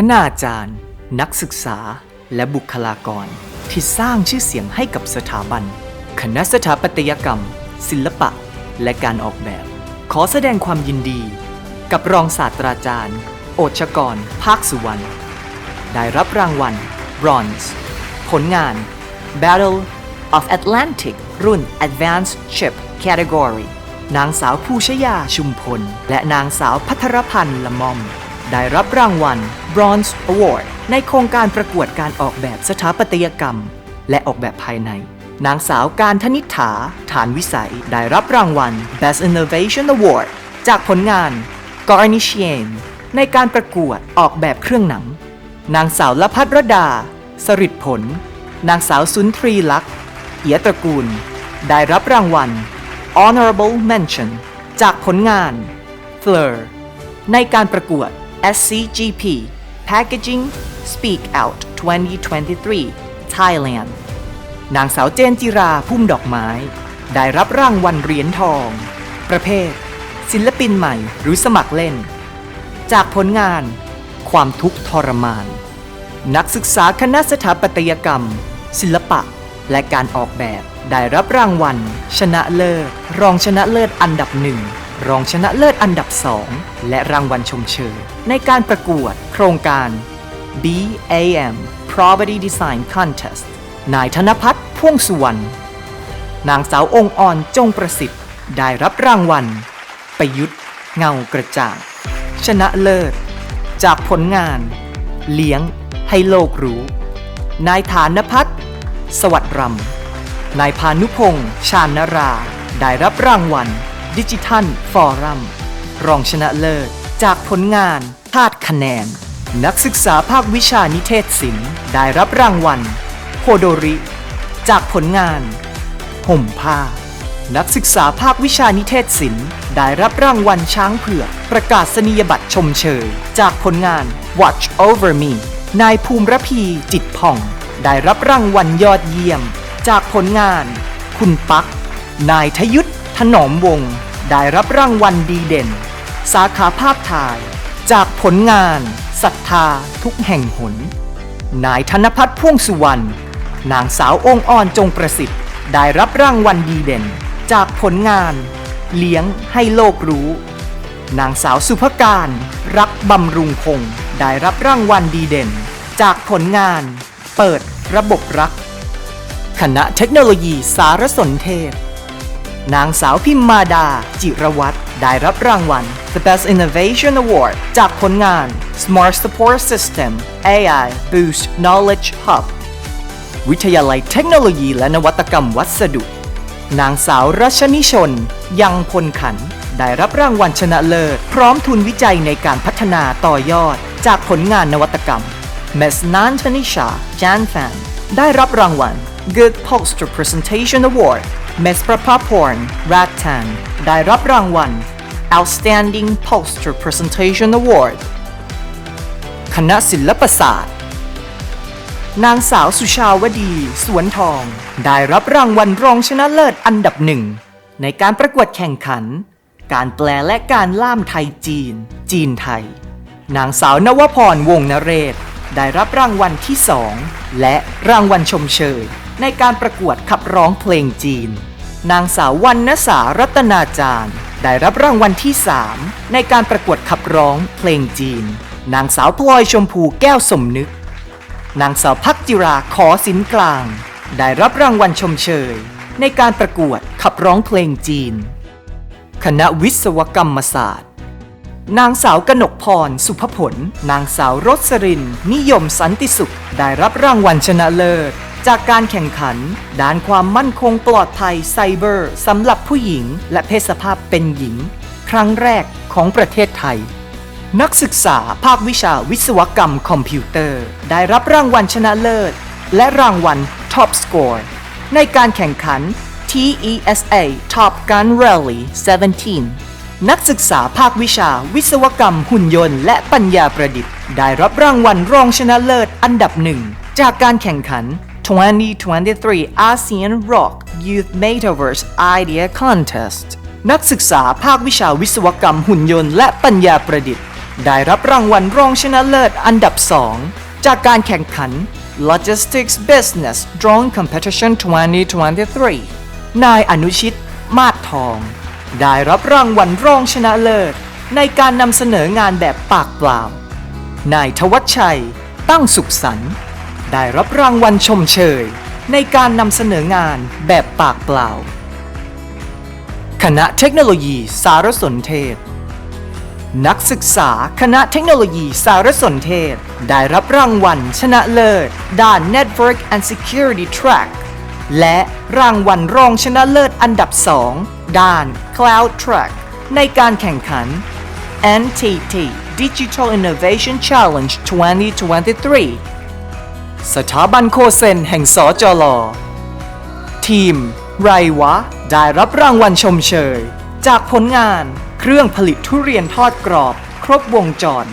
คณาจารย์ นักศึกษา และบุคลากร ที่สร้างชื่อเสียงให้กับสถาบัน คณะสถาปัตยกรรม ศิลปะ และการออกแบบ ขอแสดงความยินดี กับรองศาสตราจารย์ โอชกร ภาคสุวรรณ ได้รับรางวัล Bronze ผลงาน Battle of Atlantic รุ่น Advanced Ship Category นางสาวภูชยาชุมพล และนางสาวพัทรพันธ์ละมอม ได้รับรางวัล Bronze Award ในโครงการประกวดการออกแบบสถาปัตยกรรม และออกแบบภายใน นางสาวการธนิษฐา ฐานวิสัย ได้รับรางวัล Best Innovation Award จากผลงาน Garnician ในการประกวดออกแบบเครื่องหนัง นางสาวละพัทรดา สริดผล นางสาวสุนทรีลักษณ์เอียตระกูล ได้รับรางวัล Honorable Mention จากผลงาน Fleur ในการประกวด SCGP Packaging Speak Out 2023 Thailand นางสาวเจนจิราพุ่มดอกไม้ ได้รับรางวัลเหรียญทอง ประเภท ศิลปินใหม่หรือสมัครเล่น จากผลงาน ความทุกข์ทรมาน นักศึกษาคณะสถาปัตยกรรม ศิลปะและการออกแบบได้รับรางวัล ชนะเลิศ รองชนะเลิศอันดับหนึ่ง รองชนะเลิศอันดับสองและรางวัลชมเชยในการประกวดโครงการ BAM Property Design Contest นายธนพัฒน์พ่วงสุวรรณนางสาวองค์อ่อนจงประสิทธิ์ ได้รับรางวัล ประยุทธ์เงากระจ่างชนะเลิศ จากผลงาน เลี้ยงให้โลกรู้ นายฐานพัฒน์สวัสดิ์รำนายพานุพงษ์ชาญนรา ได้รับรางวัล ดิจิทัลฟอรัมรองชนะเลิศ จากผลงานธาตุคะแนน นักศึกษาภาควิชานิเทศศิลป์ได้รับรางวัลโพโดริ จากผลงาน ห่มผ้า นักศึกษาภาควิชานิเทศศิลป์ได้รับรางวัลช้างเผือก ประกาศนียบัตรชมเชย จากผลงาน Watch Over Me นายภูมิระพีจิตผ่อง ได้รับรางวัลยอดเยี่ยม จากผลงาน คุณปัก นายทยุทธถนอมวงศ์ ได้รับรางวัลดีเด่น สาขาภาพถ่าย จากผลงานศรัทธาทุกแห่งหน นายธนพัฒน์พ่วงสุวรรณนางสาวองค์อ่อนจงประสิทธิ์ ได้รับรางวัลดีเด่น จากผลงาน เลี้ยงให้โลกรู้ นางสาวสุภการ รักบำรุงคงได้รับรางวัลดีเด่น จากผลงาน เปิดระบบรัก คณะเทคโนโลยีสารสนเทศ นางสาวพิมมาดา จิรวัตรได้รับรางวัล The Best Innovation Award จากผลงาน Smart Support System AI Boost Knowledge Hub วิทยาลัยเทคโนโลยีและนวัตกรรมวัสดุ นางสาวรัชนิชน ยังพลขัน ได้รับรางวัลชนะเลิศ พร้อมทุนวิจัยในการพัฒนาต่อยอด จากผลงานนวัตกรรมเมสนานธนิชาจานแฟนได้รับรางวัล Good Poster Presentation Award เมสประภาพรรัตทันได้รับรางวัล Outstanding Poster Presentation Award คณะศิลปศาสตร์ นางสาวสุชาวดี สวนทอง ได้รับรางวัลรองชนะเลิศอันดับหนึ่ง ในการประกวดแข่งขัน การแปลและการล่ามไทยจีน จีนไทย นางสาวนวพรวงศ์นเรศ ได้รับรางวัลที่สองและรางวัลชมเชย ในการประกวดขับร้องเพลงจีน นางสาววรรณสารัตนาจารย์ ได้รับรางวัลที่สามในการประกวดขับร้องเพลงจีน นางสาวพลอยชมพูแก้วสมนึก นางสาวพักจิราขอสินกลาง ได้รับรางวัลชมเชย ในการประกวดขับร้องเพลงจีน คณะวิศวกรรมศาสตร์ นางสาวกนกพรสุภผล นางสาวรสริน นิยมสันติสุข ได้รับรางวัลชนะเลิศ จากการแข่งขัน ด้านความมั่นคงปลอดภัยไซเบอร์สำหรับผู้หญิง และเพศสภาพเป็นหญิง ครั้งแรกของประเทศไทย นักศึกษาภาควิชาวิศวกรรมคอมพิวเตอร์ ได้รับรางวัลชนะเลิศ และรางวัล Top Score ในการแข่งขัน TESA Top Gun Rally 17 นักศึกษาภาควิชาวิศวกรรมหุ่นยนต์และปัญญาประดิษฐ์ ได้รับรางวัลรองชนะเลิศอันดับหนึ่งจากการแข่งขัน 2023 ASEAN Rock Youth Metaverse Idea Contest นักศึกษาภาควิชาวิศวกรรมหุ่นยนต์และปัญญาประดิษฐ์ ได้รับรางวัลรองชนะเลิศอันดับ 2 จากการแข่งขัน Logistics Business Drone Competition 2023 นายอนุชิต มาศทอง ได้รับรางวัลรองชนะเลิศ ในการนำเสนองานแบบปากเปล่า นายทวัชชัย ตั้งสุขสันต์ ได้รับรางวัลชมเชย ในการนำเสนองานแบบปากเปล่า คณะเทคโนโลยีสารสนเทศ นักศึกษาคณะเทคโนโลยีสารสนเทศ ได้รับรางวัลชนะเลิศ ด้าน Network and Security Track และรางวัลรองชนะเลิศอันดับ 2 ด้าน Cloud Track ในการแข่งขัน NTT Digital Innovation Challenge 2023 สถาบันโคเซนแห่งสจล ทีม ไรวะ ได้รับรางวัลชมเชย จากผลงานเครื่องผลิตทุเรียนทอดกรอบ ครบวงจร